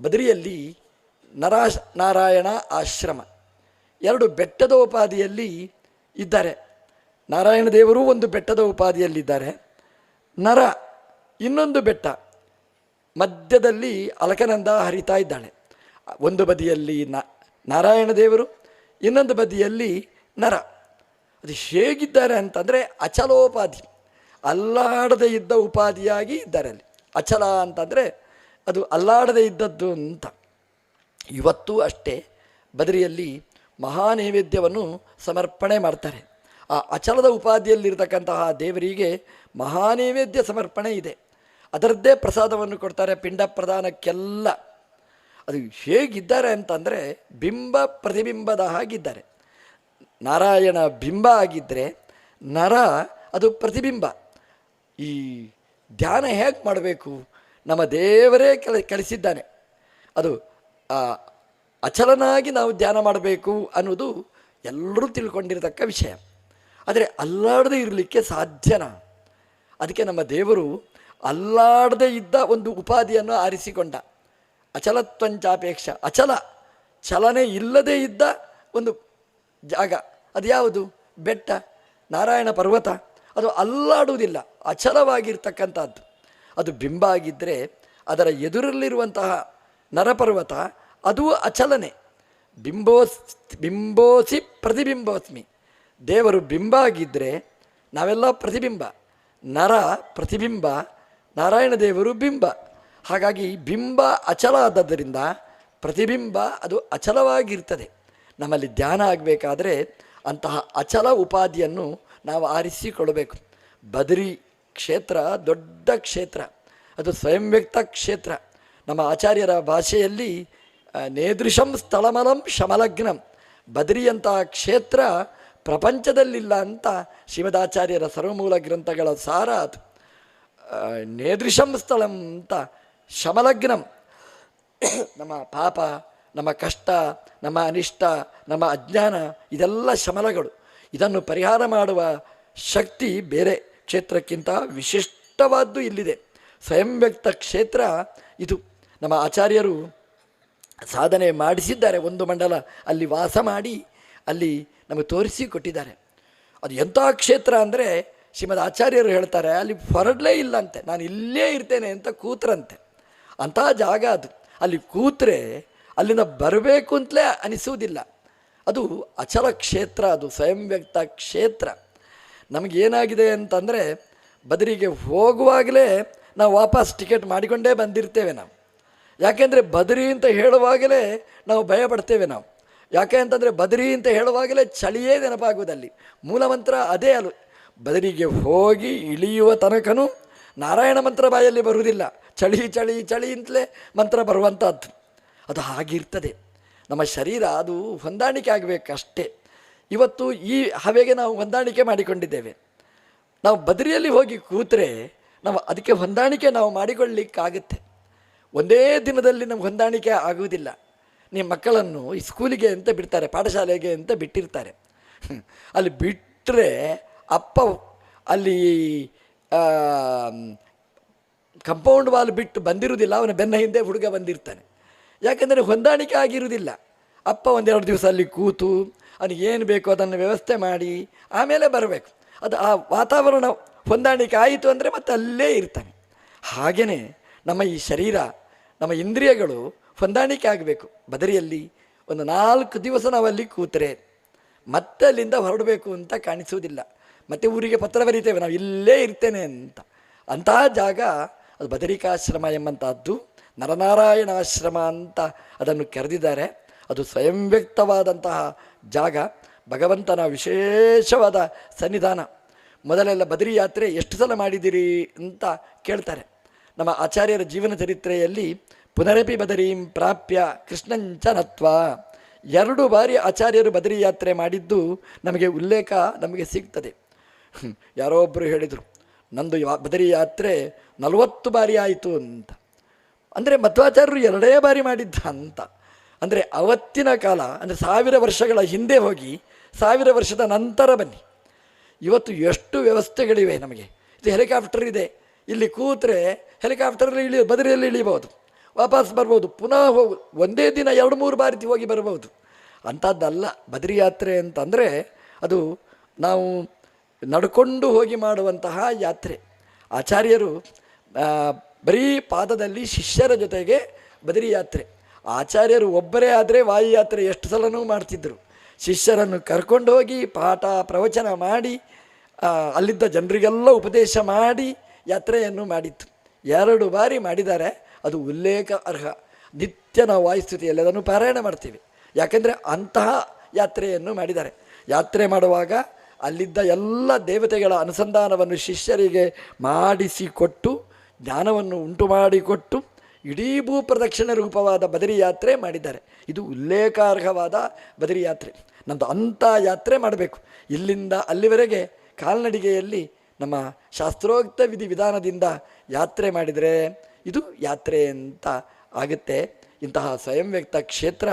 ಬದರಿಯಲ್ಲಿ ನರಾಶ್ ನಾರಾಯಣ ಆಶ್ರಮ. ಎರಡು ಬೆಟ್ಟದ ಉಪಾಧಿಯಲ್ಲಿ ಇದ್ದಾರೆ. ನಾರಾಯಣ ದೇವರು ಒಂದು ಬೆಟ್ಟದ ಉಪಾಧಿಯಲ್ಲಿದ್ದಾರೆ ನರ ಇನ್ನೊಂದು ಬೆಟ್ಟ ಮಧ್ಯದಲ್ಲಿ ಅಲಕನಂದ ಹರಿತಾ ಇದ್ದಾಳೆ. ಒಂದು ಬದಿಯಲ್ಲಿ ನಾರಾಯಣ ದೇವರು, ಇನ್ನೊಂದು ಬದಿಯಲ್ಲಿ ನರ. ಅದು ಹೇಗಿದ್ದಾರೆ ಅಂತಂದರೆ ಅಚಲೋಪಾಧಿ. ಅಲ್ಲಾಡದೆ ಇದ್ದ ಉಪಾಧಿಯಾಗಿ ಇದ್ದಾರೆ ಅಲ್ಲಿ. ಅಚಲ ಅಂತಂದರೆ ಅದು ಅಲ್ಲಾಡದೆ ಇದ್ದದ್ದು ಅಂತ. ಇವತ್ತೂ ಅಷ್ಟೇ ಬದರಿಯಲ್ಲಿ ಮಹಾನೈವೇದ್ಯವನ್ನು ಸಮರ್ಪಣೆ ಮಾಡ್ತಾರೆ. ಆ ಅಚಲದ ಉಪಾಧಿಯಲ್ಲಿರ್ತಕ್ಕಂತಹ ದೇವರಿಗೆ ಮಹಾನೈವೇದ್ಯ ಸಮರ್ಪಣೆ ಇದೆ. ಅದರದ್ದೇ ಪ್ರಸಾದವನ್ನು ಕೊಡ್ತಾರೆ ಪಿಂಡ ಪ್ರದಾನಕ್ಕೆಲ್ಲ ಅದು ಹೇಗಿದ್ದಾರೆ ಅಂತಂದರೆ ಬಿಂಬ ಪ್ರತಿಬಿಂಬದ ಹಾಗಿದ್ದಾರೆ. ನಾರಾಯಣ ಬಿಂಬ ಆಗಿದ್ದರೆ ನರ ಅದು ಪ್ರತಿಬಿಂಬ. ಈ ಧ್ಯಾನ ಹೇಗೆ ಮಾಡಬೇಕು? ನಮ್ಮ ದೇವರೇ ಕಲ, ಕಲಿಸಿದ್ದಾನೆ. ಅದು ಅಚಲನಾಗಿ ನಾವು ಧ್ಯಾನ ಮಾಡಬೇಕು ಅನ್ನೋದು ಎಲ್ಲರೂ ತಿಳ್ಕೊಂಡಿರತಕ್ಕ ವಿಷಯ. ಆದರೆ ಅಲ್ಲಾಡದೆ ಇರಲಿಕ್ಕೆ ಸಾಧ್ಯನ? ಅದಕ್ಕೆ ನಮ್ಮ ದೇವರು ಅಲ್ಲಾಡದೆ ಇದ್ದ ಒಂದು ಉಪಾಧಿಯನ್ನು ಆರಿಸಿಕೊಂಡ. ಅಚಲತ್ವಂಚಾಪೇಕ್ಷ, ಅಚಲ, ಚಲನೆ ಇಲ್ಲದೇ ಇದ್ದ ಒಂದು ಜಾಗ. ಅದು ಯಾವುದು? ಬೆಟ್ಟ, ನಾರಾಯಣ ಪರ್ವತ. ಅದು ಅಲ್ಲಾಡುವುದಿಲ್ಲ, ಅಚಲವಾಗಿರ್ತಕ್ಕಂಥದ್ದು. ಅದು ಬಿಂಬ ಆಗಿದ್ದರೆ ಅದರ ಎದುರಲ್ಲಿರುವಂತಹ ನರಪರ್ವತ ಅದು ಅಚಲನೆ. ಬಿಂಬೋಸ್, ಬಿಂಬೋಸಿ ಪ್ರತಿಬಿಂಬೋಸ್ಮಿ. ದೇವರು ಬಿಂಬ ಆಗಿದ್ದರೆ ನಾವೆಲ್ಲ ಪ್ರತಿಬಿಂಬ. ನರ ಪ್ರತಿಬಿಂಬ, ನಾರಾಯಣ ದೇವರು ಬಿಂಬ. ಹಾಗಾಗಿ ಬಿಂಬ ಅಚಲ ಆದದ್ದರಿಂದ ಪ್ರತಿಬಿಂಬ ಅದು ಅಚಲವಾಗಿರ್ತದೆ. ನಮ್ಮಲ್ಲಿ ಧ್ಯಾನ ಆಗಬೇಕಾದ್ರೆ ಅಂತಹ ಅಚಲ ಉಪಾಧಿಯನ್ನು ನಾವು ಆರಿಸಿಕೊಳ್ಳಬೇಕು. ಬದರಿ ಕ್ಷೇತ್ರ ದೊಡ್ಡ ಕ್ಷೇತ್ರ. ಅದು ಸ್ವಯಂ ವ್ಯಕ್ತ ಕ್ಷೇತ್ರ. ನಮ್ಮ ಆಚಾರ್ಯರ ಭಾಷೆಯಲ್ಲಿ ನೇದೃಶಂ ಸ್ಥಳಮಲಂ ಶಮಲಗ್ನಂ. ಬದರಿಯಂತಹ ಕ್ಷೇತ್ರ ಪ್ರಪಂಚದಲ್ಲಿಲ್ಲ ಅಂತ ಶ್ರೀಮದಾಚಾರ್ಯರ ಸರ್ವಮೂಲ ಗ್ರಂಥಗಳ ಸಾರ ಅದು. ನೇದೃಶಂ ಸ್ಥಳಂ ಅಂತ ಶಮಲಗ್ನಂ. ನಮ್ಮ ಪಾಪ, ನಮ್ಮ ಕಷ್ಟ, ನಮ್ಮ ಅನಿಷ್ಟ, ನಮ್ಮ ಅಜ್ಞಾನ, ಇದೆಲ್ಲ ಶಮಲಗಳು. ಇದನ್ನು ಪರಿಹಾರ ಮಾಡುವ ಶಕ್ತಿ ಬೇರೆ. ಕ್ಷೇತ್ರಕ್ಕಿಂತ ವಿಶಿಷ್ಟವಾದ್ದು ಇಲ್ಲಿದೆ. ಸ್ವಯಂ ವ್ಯಕ್ತ ಕ್ಷೇತ್ರ ಇದು. ನಮ್ಮ ಆಚಾರ್ಯರು ಸಾಧನೆ ಮಾಡಿಸಿದ್ದಾರೆ. ಒಂದು ಮಂಡಲ ಅಲ್ಲಿ ವಾಸ ಮಾಡಿ ಅಲ್ಲಿ ನಮಗೆ ತೋರಿಸಿ ಕೊಟ್ಟಿದ್ದಾರೆ. ಅದು ಎಂಥ ಕ್ಷೇತ್ರ ಅಂದರೆ ಶ್ರೀಮದ್ ಆಚಾರ್ಯರು ಹೇಳ್ತಾರೆ, ಅಲ್ಲಿ ಹೊರಡಲೇ ಇಲ್ಲಂತೆ, ನಾನು ಇಲ್ಲೇ ಇರ್ತೇನೆ ಅಂತ ಕೂತ್ರಂತೆ. ಅಂಥ ಜಾಗ ಅದು. ಅಲ್ಲಿ ಕೂತ್ರೆ ಅಲ್ಲಿಂದ ಬರಬೇಕು ಅಂತಲೇ ಅನಿಸುವುದಿಲ್ಲ. ಅದು ಅಚಲ ಕ್ಷೇತ್ರ, ಅದು ಸ್ವಯಂ ವ್ಯಕ್ತ ಕ್ಷೇತ್ರ. ನಮಗೇನಾಗಿದೆ ಅಂತಂದರೆ, ಬದರಿಗೆ ಹೋಗುವಾಗಲೇ ನಾವು ವಾಪಸ್ ಟಿಕೆಟ್ ಮಾಡಿಕೊಂಡೇ ಬಂದಿರ್ತೇವೆ ನಾವು. ಯಾಕೆಂದರೆ ಬದರಿ ಅಂತ ಹೇಳುವಾಗಲೇ ನಾವು ಭಯ ಪಡ್ತೇವೆ ನಾವು. ಯಾಕೆ ಅಂತಂದರೆ ಬದರಿ ಅಂತ ಹೇಳುವಾಗಲೇ ಚಳಿಯೇ ನೆನಪಾಗುವುದಲ್ಲಿ. ಮೂಲ ಮಂತ್ರ ಅದೇ ಅಲ್ಲ ಬದರಿಗೆ ಹೋಗಿ ಇಳಿಯುವ ತನಕನೂ ನಾರಾಯಣ ಮಂತ್ರ ಬಾಯಲ್ಲಿ ಬರುವುದಿಲ್ಲ. ಚಳಿ ಚಳಿ ಚಳಿ ಅಂತಲೇ ಮಂತ್ರ ಬರುವಂಥದ್ದು ಅದು ಹಾಗಿರ್ತದೆ. ನಮ್ಮ ಶರೀರ ಅದು ಹೊಂದಾಣಿಕೆ ಆಗಬೇಕಷ್ಟೇ. ಇವತ್ತು ಈ ಹವೆಗೆ ನಾವು ಹೊಂದಾಣಿಕೆ ಮಾಡಿಕೊಂಡಿದ್ದೇವೆ. ನಾವು ಬದರಿಯಲ್ಲಿ ಹೋಗಿ ಕೂತ್ರೆ ನಾವು ಅದಕ್ಕೆ ಹೊಂದಾಣಿಕೆ ನಾವು ಮಾಡಿಕೊಳ್ಳಿಕ್ಕಾಗುತ್ತೆ. ಒಂದೇ ದಿನದಲ್ಲಿ ನಮ್ಗೆ ಹೊಂದಾಣಿಕೆ ಆಗುವುದಿಲ್ಲ. ನಿಮ್ಮ ಮಕ್ಕಳನ್ನು ಈ ಸ್ಕೂಲಿಗೆ ಅಂತ ಬಿಡ್ತಾರೆ, ಪಾಠಶಾಲೆಗೆ ಅಂತ ಬಿಟ್ಟಿರ್ತಾರೆ. ಅಲ್ಲಿ ಬಿಟ್ಟರೆ ಅಪ್ಪ ಅಲ್ಲಿ ಕಂಪೌಂಡ್ ವಾಲ್ ಬಿಟ್ಟು ಬಂದಿರುವುದಿಲ್ಲ, ಅವನ ಬೆನ್ನ ಹಿಂದೆ ಹುಡುಗ ಬಂದಿರ್ತಾನೆ. ಯಾಕೆಂದರೆ ಹೊಂದಾಣಿಕೆ ಆಗಿರುವುದಿಲ್ಲ. ಅಪ್ಪ ಒಂದೆರಡು ದಿವಸ ಅಲ್ಲಿ ಕೂತು, ಅವನಿಗೆ ಏನು ಬೇಕೋ ಅದನ್ನು ವ್ಯವಸ್ಥೆ ಮಾಡಿ, ಆಮೇಲೆ ಬರಬೇಕು. ಅದು ಆ ವಾತಾವರಣ ಹೊಂದಾಣಿಕೆ ಆಯಿತು ಅಂದರೆ ಮತ್ತೆ ಅಲ್ಲೇ ಇರ್ತಾನೆ. ಹಾಗೆಯೇ ನಮ್ಮ ಈ ಶರೀರ ನಮ್ಮ ಇಂದ್ರಿಯಗಳು ಹೊಂದಾಣಿಕೆ ಆಗಬೇಕು. ಬದರಿಯಲ್ಲಿ ಒಂದು ನಾಲ್ಕು ದಿವಸ ಅಲ್ಲಿ ಕೂತರೆ ಮತ್ತೆ ಅಲ್ಲಿಂದ ಹೊರಡಬೇಕು ಅಂತ ಕಾಣಿಸುವುದಿಲ್ಲ. ಮತ್ತೆ ಊರಿಗೆ ಪತ್ರ ಬರೀತೇವೆ, ನಾವು ಇಲ್ಲೇ ಇರ್ತೇನೆ ಅಂತ. ಅಂತಹ ಜಾಗ ಅದು ಬದರಿಕಾಶ್ರಮ ಎಂಬಂತಹದ್ದು ನರನಾರಾಯಣ ಆಶ್ರಮ ಅಂತ ಅದನ್ನು ಕರೆದಿದ್ದಾರೆ. ಅದು ಸ್ವಯಂ ವ್ಯಕ್ತವಾದಂತಹ ಜಾಗ, ಭಗವಂತನ ವಿಶೇಷವಾದ ಸನ್ನಿಧಾನ. ಮೊದಲೆಲ್ಲ ಬದರಿ ಯಾತ್ರೆ ಎಷ್ಟು ಸಲ ಮಾಡಿದ್ದೀರಿ ಅಂತ ಕೇಳ್ತಾರೆ. ನಮ್ಮ ಆಚಾರ್ಯರ ಜೀವನ ಚರಿತ್ರೆಯಲ್ಲಿ ಪುನರಪಿ ಬದರೀಂ ಪ್ರಾಪ್ಯ ಕೃಷ್ಣಂಚ ನತ್ವ. ಎರಡು ಬಾರಿ ಆಚಾರ್ಯರು ಬದರಿ ಯಾತ್ರೆ ಮಾಡಿದ್ದು ನಮಗೆ ಉಲ್ಲೇಖ ನಮಗೆ ಸಿಗ್ತದೆ. ಯಾರೋ ಒಬ್ಬರು ಹೇಳಿದರು, ನಂದು ಬದರಿ ಯಾತ್ರೆ ನಲವತ್ತು ಬಾರಿ ಆಯಿತು ಅಂತ. ಅಂದರೆ ಮಧ್ವಾಚಾರ್ಯರು ಎರಡೇ ಬಾರಿ ಮಾಡಿದ್ದ ಅಂತ. ಅಂದರೆ ಅವತ್ತಿನ ಕಾಲ, ಅಂದರೆ ಸಾವಿರ ವರ್ಷಗಳ ಹಿಂದೆ ಹೋಗಿ, ಸಾವಿರ ವರ್ಷದ ನಂತರ ಬನ್ನಿ. ಇವತ್ತು ಎಷ್ಟು ವ್ಯವಸ್ಥೆಗಳಿವೆ ನಮಗೆ. ಇದು ಹೆಲಿಕಾಪ್ಟರ್ ಇದೆ. ಇಲ್ಲಿ ಕೂತ್ರೆ ಹೆಲಿಕಾಪ್ಟರಲ್ಲಿ ಇಳಿ ಬದರಿಯಲ್ಲಿ ಇಳಿಬೋದು ವಾಪಸ್ ಬರ್ಬೋದು. ಪುನಃ ಹೋಗು. ಒಂದೇ ದಿನ ಎರಡು ಮೂರು ಬಾರಿ ಹೋಗಿ ಬರಬಹುದು. ಅಂಥದ್ದಲ್ಲ ಬದರಿ ಯಾತ್ರೆ ಅಂತಂದರೆ ಅದು ನಾವು ನಡ್ಕೊಂಡು ಹೋಗಿ ಮಾಡುವಂತಹ ಯಾತ್ರೆ. ಆಚಾರ್ಯರು ಬರೀ ಪಾದದಲ್ಲಿ ಶಿಷ್ಯರ ಜೊತೆಗೆ ಬದರಿ ಯಾತ್ರೆ. ಆಚಾರ್ಯರು ಒಬ್ಬರೇ ಆದರೆ ವಾಯುಯಾತ್ರೆ ಎಷ್ಟು ಸಲನೂ ಮಾಡ್ತಿದ್ದರು ಶಿಷ್ಯರನ್ನು ಕರ್ಕೊಂಡು ಹೋಗಿ ಪಾಠ, ಪ್ರವಚನ ಮಾಡಿ ಅಲ್ಲಿದ್ದ ಜನರಿಗೆಲ್ಲ ಉಪದೇಶ ಮಾಡಿ ಯಾತ್ರೆಯನ್ನು ಮಾಡಿತ್ತು. ಎರಡು ಬಾರಿ ಮಾಡಿದ್ದಾರೆ, ಅದು ಉಲ್ಲೇಖ ಅರ್ಹ. ನಿತ್ಯ ನಾವು ವಾಯುಸ್ಥಿತಿಯಲ್ಲಿ ಅದನ್ನು ಪಾರಾಯಣ ಮಾಡ್ತೀವಿ. ಯಾಕೆಂದರೆ ಅಂತಹ ಯಾತ್ರೆಯನ್ನು ಮಾಡಿದ್ದಾರೆ. ಯಾತ್ರೆ ಮಾಡುವಾಗ ಅಲ್ಲಿದ್ದ ಎಲ್ಲ ದೇವತೆಗಳ ಅನುಸಂಧಾನವನ್ನು ಶಿಷ್ಯರಿಗೆ ಮಾಡಿಸಿಕೊಟ್ಟು, ಜ್ಞಾನವನ್ನು ಉಂಟು ಮಾಡಿಕೊಟ್ಟು, ಇಡೀ ಭೂಪ್ರದಕ್ಷಿಣ ರೂಪವಾದ ಬದರಿ ಯಾತ್ರೆ ಮಾಡಿದ್ದಾರೆ. ಇದು ಉಲ್ಲೇಖಾರ್ಹವಾದ ಬದರಿ ಯಾತ್ರೆ. ನಮ್ಮದು ಅಂಥ ಯಾತ್ರೆ ಮಾಡಬೇಕು. ಇಲ್ಲಿಂದ ಅಲ್ಲಿವರೆಗೆ ಕಾಲ್ನಡಿಗೆಯಲ್ಲಿ ನಮ್ಮ ಶಾಸ್ತ್ರೋಕ್ತ ವಿಧಿ ವಿಧಾನದಿಂದ ಯಾತ್ರೆ ಮಾಡಿದರೆ ಇದು ಯಾತ್ರೆ ಅಂತ ಆಗುತ್ತೆ. ಇಂತಹ ಸ್ವಯಂ ವ್ಯಕ್ತ ಕ್ಷೇತ್ರ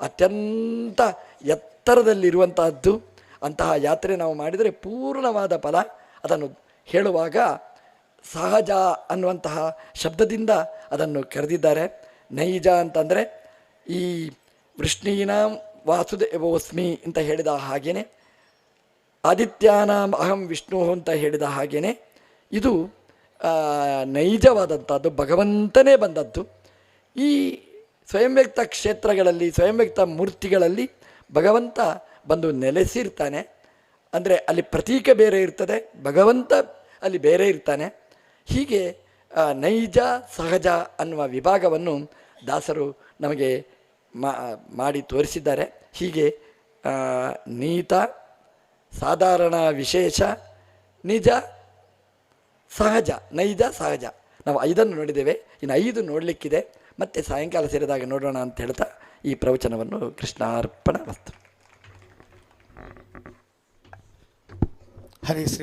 ಅತ್ಯಂತ ಎತ್ತರದಲ್ಲಿರುವಂತಹದ್ದು. ಅಂತಹ ಯಾತ್ರೆ ನಾವು ಮಾಡಿದರೆ ಪೂರ್ಣವಾದ ಫಲ. ಅದನ್ನು ಹೇಳುವಾಗ ಸಹಜ ಅನ್ನುವಂತಹ ಶಬ್ದದಿಂದ ಅದನ್ನು ಕರೆದಿದ್ದಾರೆ. ನೈಜ ಅಂತಂದರೆ ಈ ವೃಷ್ಣೀನಾಂ ವಾಸುದೇವೋಸ್ಮಿ ಅಂತ ಹೇಳಿದ ಹಾಗೇನೆ. ಆದಿತ್ಯಾನಾಂ ಅಹಂ ವಿಷ್ಣು ಅಂತ ಹೇಳಿದ ಹಾಗೇನೆ ಇದು ನೈಜವಾದಂಥದ್ದು, ಭಗವಂತನೇ ಬಂದದ್ದು. ಈ ಸ್ವಯಂ ವ್ಯಕ್ತ ಕ್ಷೇತ್ರಗಳಲ್ಲಿ ಸ್ವಯಂ ವ್ಯಕ್ತ ಮೂರ್ತಿಗಳಲ್ಲಿ ಭಗವಂತ ಬಂದು ನೆಲೆಸಿರ್ತಾನೆ. ಅಂದರೆ ಅಲ್ಲಿ ಪ್ರತೀಕ ಬೇರೆ ಇರ್ತದೆ, ಭಗವಂತ ಅಲ್ಲಿ ಬೇರೆ ಇರ್ತಾನೆ. ಹೀಗೆ ನೈಜ, ಸಹಜ ಅನ್ನುವ ವಿಭಾಗವನ್ನು ದಾಸರು ನಮಗೆ ಮಾಡಿ ತೋರಿಸಿದ್ದಾರೆ. ಹೀಗೆ ನೀತ ಸಾಧಾರಣ ವಿಶೇಷ, ನಿಜ, ಸಹಜ, ನೈಜ, ಸಹಜ. ನಾವು ಐದನ್ನು ನೋಡಿದ್ದೇವೆ. ಇನ್ನು ಐದು ನೋಡಲಿಕ್ಕಿದೆ. ಮತ್ತೆ ಸಾಯಂಕಾಲ ಸೇರಿದಾಗ ನೋಡೋಣ ಅಂತ ಹೇಳ್ತಾ ಈ ಪ್ರವಚನವನ್ನು ಕೃಷ್ಣಾರ್ಪಣ ವಸ್ತು. ಹರಿ ಶ್ರೀ